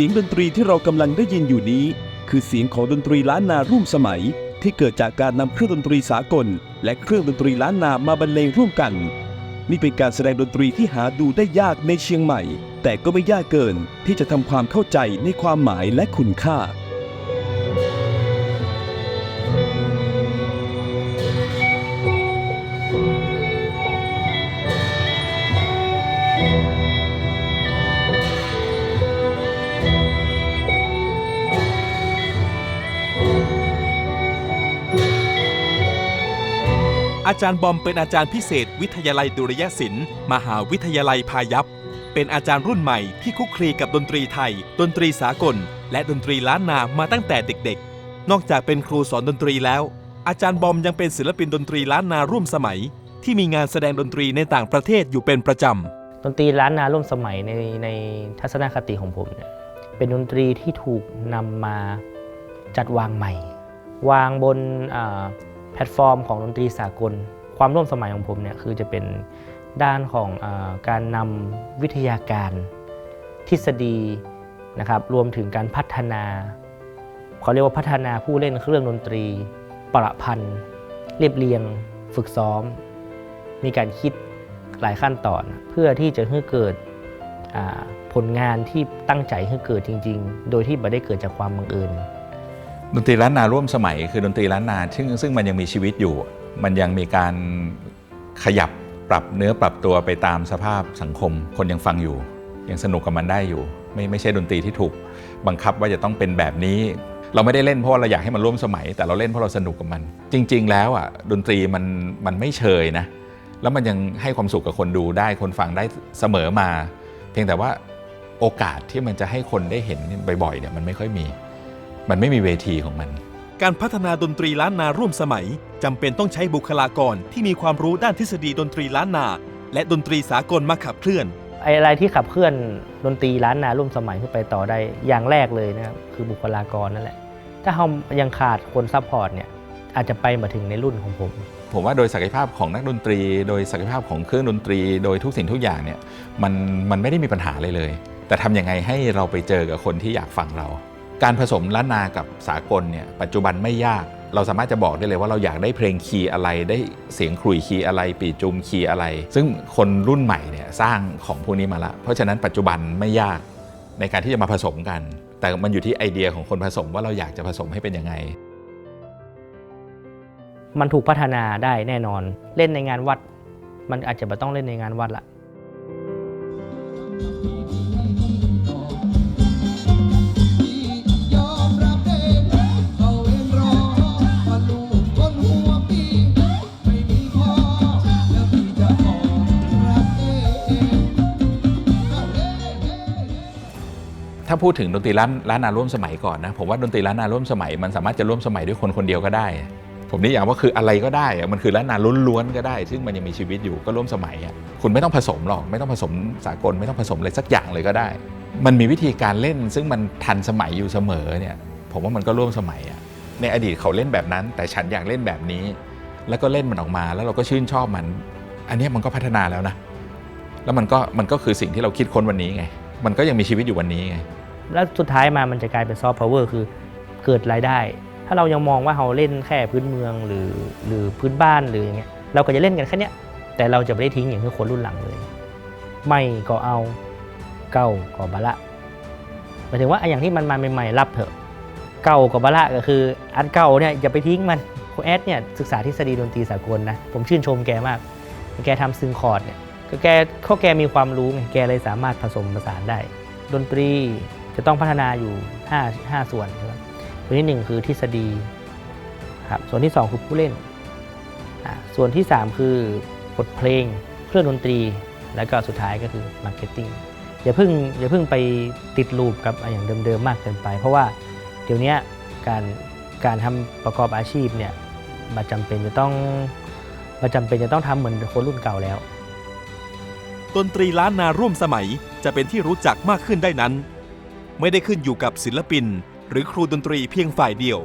สียงดนตรีที่เรากำลังได้ยินอยู่นี้ คือเสียงของดนตรีล้านนาร่วมสมัย ที่เกิดจากการนำเครื่องดนตรีสากล และเครื่องดนตรีล้านนามาบรรเลงร่วมกัน นี่เป็นการแสดงดนตรีที่หาดูได้ยากในเชียงใหม่ แต่ก็ไม่ยากเกินที่จะทำความเข้าใจในความหมายและคุณค่า อาจารย์บอมเป็นอาจารย์พิเศษ วิทยาลัยดุริยศิลป์มหาวิทยาลัยพายัพ เป็นอาจารย์รุ่นใหม่ที่คุกคลีกับดนตรีไทย ดนตรีสากล และดนตรีล้านนามาตั้งแต่เด็กๆ นอกจากเป็นครูสอนดนตรีแล้ว อาจารย์บอมยังเป็นศิลปินดนตรีล้านนาร่วมสมัย ที่มีงานแสดงดนตรีในต่างประเทศอยู่เป็นประจำดนตรีล้านนาร่วมสมัยในในทัศนคติของผมเนี่ยเป็นดนตรีที่ถูกนำมาจัดวางใหม่ วางบนอ่า พลตฟอร์มของดนตรีสากล ความร่วมสมัยของผมเนี่ยคือจะเป็นด้านของอการนำวิทยาการทฤษฎีนะครับรวมถึงการพัฒนาเขาเรียกว่าพัฒนาผู้เล่นเครื่องดนตรี ประพันธ์ เรียบเรียง ฝึกซ้อม มีการคิดหลายขั้นตอน เพื่อที่จะให้เกิดผลงานที่ตั้งใจให้เกิดจริง ๆ โดยที่ไม่ได้เกิดจากความบังเอิญ ดนตรีล้านนาร่วมสมัยคือดนตรีล้านนาซึ่งซึ่งมันยังมีชีวิตอยู่ มันยังมีการขยับปรับเนื้อปรับตัวไปตามสภาพสังคม คนยังฟังอยู่ ยังสนุกกับมันได้อยู่ ไม่ไม่ใช่ดนตรีที่ถูก บังคับว่าจะต้องเป็นแบบนี้ เราไม่ได้เล่นเพราะว่าเราอยากให้มันร่วมสมัย แต่เราเล่นเพราะเราสนุกกับมัน จริง ๆ แล้วอะดนตรีมันมันไม่เชยนะแล้วมันยังให้ความสุขกับคนดูได้คนฟังได้เสมอมา เพียงแต่ว่าโอกาสที่มันจะให้คนได้เห็นบ่อยๆเนี่ยมันไม่ค่อยมี มันไม่มีเวทีของมัน การพัฒนาดนตรีล้านนาร่วมสมัยจำเป็นต้องใช้บุคลากรที่มีความรู้ด้านทฤษฎีดนตรีล้านนา และดนตรีสากลมาขับเคลื่อนไอ้อะไรที่ขับเคลื่อนดนตรีล้านนาร่วมสมัยขึ้นไปต่อได้อย่างแรกเลยนะครับคือบุคลากรนั่นแหละ ถ้าเรายังขาดคนซัพพอร์ตเนี่ยอาจจะไปมาถึงในรุ่นของผม ผมว่าโดยศักยภาพของนักดนตรี โดยศักยภาพของเครื่องดนตรี โดยทุกสิ่งทุกอย่างเนี่ยมันมันไม่ได้มีปัญหาเลยเลย แต่ทำยังไงให้เราไปเจอกับคนที่อยากฟังเรา การผสมล้านนากับสากลเนี่ยปัจจุบันไม่ยาก เราสามารถจะบอกได้เลยว่าเราอยากได้เพลงคีย์อะไรได้เสียงขลุ่ยคีย์อะไร ปีจุมคีย์อะไร ซึ่งคนรุ่นใหม่เนี่ยสร้างของพวกนี้มาละเพราะฉะนั้นปัจจุบันไม่ยากในการที่จะมาผสมกัน แต่มันอยู่ที่ไอเดียของคนผสมว่าเราอยากจะผสมให้เป็นยังไง มันถูกพัฒนาได้แน่นอน เล่นในงานวัด มันอาจจะไม่ต้องเล่นในงานวัดละ ถ้าพูดถึงดนตรีล้านล้านนาร่วมสมัยก่อนนะผมว่าดนตรีล้านนาร่วมสมัย มันสามารถจะร่วมสมัยด้วยคนคนเดียวก็ได้ ผมนี่อยางว่าคืออะไรก็ได้มันคือล้านนาล้วนๆก็ได้ ซึ่งมันยังมีชีวิตอยู่ก็ร่วมสมัยอะคุณไม่ต้องผสมหรอกไม่ต้องผสมสากลไม่ต้องผสมอะไรสักอย่างเลยก็ได้ มันมีวิธีการเล่น ซึ่งมันทันสมัยอยู่เสมอเนี่ยผมว่ามันก็ร่วมสมัยอะในอดีตเขาเล่นแบบนั้น แต่ฉันอยากเล่นแบบนี้ แล้วก็เล่นมันออกมาแล้วเราก็ชื่นชอบมัน อันนี้มันก็พัฒนาแล้วนะ แล้วมันก็มันก็คือสิ่งที่เราคิดค้นวันนี้ไง มันก็ยังมีชีวิตอยู่วันนี้ไง แล้วสุดท้ายมามันจะกลายเป็นซอฟต์พาวเวอร์คือเกิดรายได้ ถ้าเรายังมองว่าเราเล่นแค่พื้นเมืองหรือหรือพื้นบ้านหรืออย่างเงี้ยเราก็จะเล่นกันแค่เนี้ยแต่เราจะไม่ได้ทิ้งอย่างที่คนรุ่นหลังเลย ไม่ก็เอาเก้าก็บาละหมายถึงว่าไอ้อย่างที่มันมาใหม่ๆรับเถอะเก่ากับบาละก็คืออันเก่าเนี่ยอย่าไปทิ้งมันคุณแอดเนี่ยศึกษาทฤษฎีดนตรีสากลนะผมชื่นชมแกมาก แกทำซึงคอร์ดเนี่ยก็แกเขาแกมีความรู้ไงแกเลยสามารถผสมผสานได้ ดนตรี จะต้องพัฒนาอยู่ 5 5 ส่วนครับส่วนที่ 1 คือทฤษฎีครับส่วนที่ 2 คือผู้เล่น ส่วนที่ 3 คือบทเพลงเครื่องดนตรี แล้วก็สุดท้ายก็คือมาร์เก็ตติ้งอย่าเพิ่งอย่าเพิ่งไปติดลูปกับอย่างเดิมๆมากเกินไป เพราะว่าเดี๋ยวนี้การการทำประกอบอาชีพเนี่ยมันจำเป็นจะต้องมันจำเป็นจะต้องทำเหมือนคนรุ่นเก่าแล้ว ดนตรีล้านนาร่วมสมัยจะเป็นที่รู้จักมากขึ้นได้นั้น ไม่ได้ขึ้นอยู่กับศิลปิน หรือครูดนตรีเพียงฝ่ายเดียว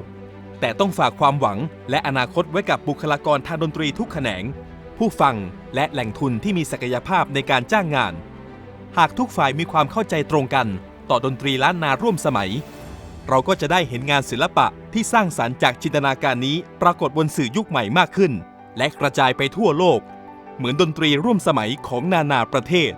แต่ต้องฝากความหวังและอนาคตไว้กับบุคลากรทางดนตรีทุกแขนง ผู้ฟังและแหล่งทุนที่มีศักยภาพในการจ้างงาน หากทุกฝ่ายมีความเข้าใจตรงกัน ต่อดนตรีล้านนาร่วมสมัย เราก็จะได้เห็นงานศิลปะที่สร้างสรรค์จากจินตนาการนี้ปรากฏบนสื่อยุคใหม่มากขึ้น และกระจายไปทั่วโลก เหมือนดนตรีร่วมสมัยของนานาประเทศ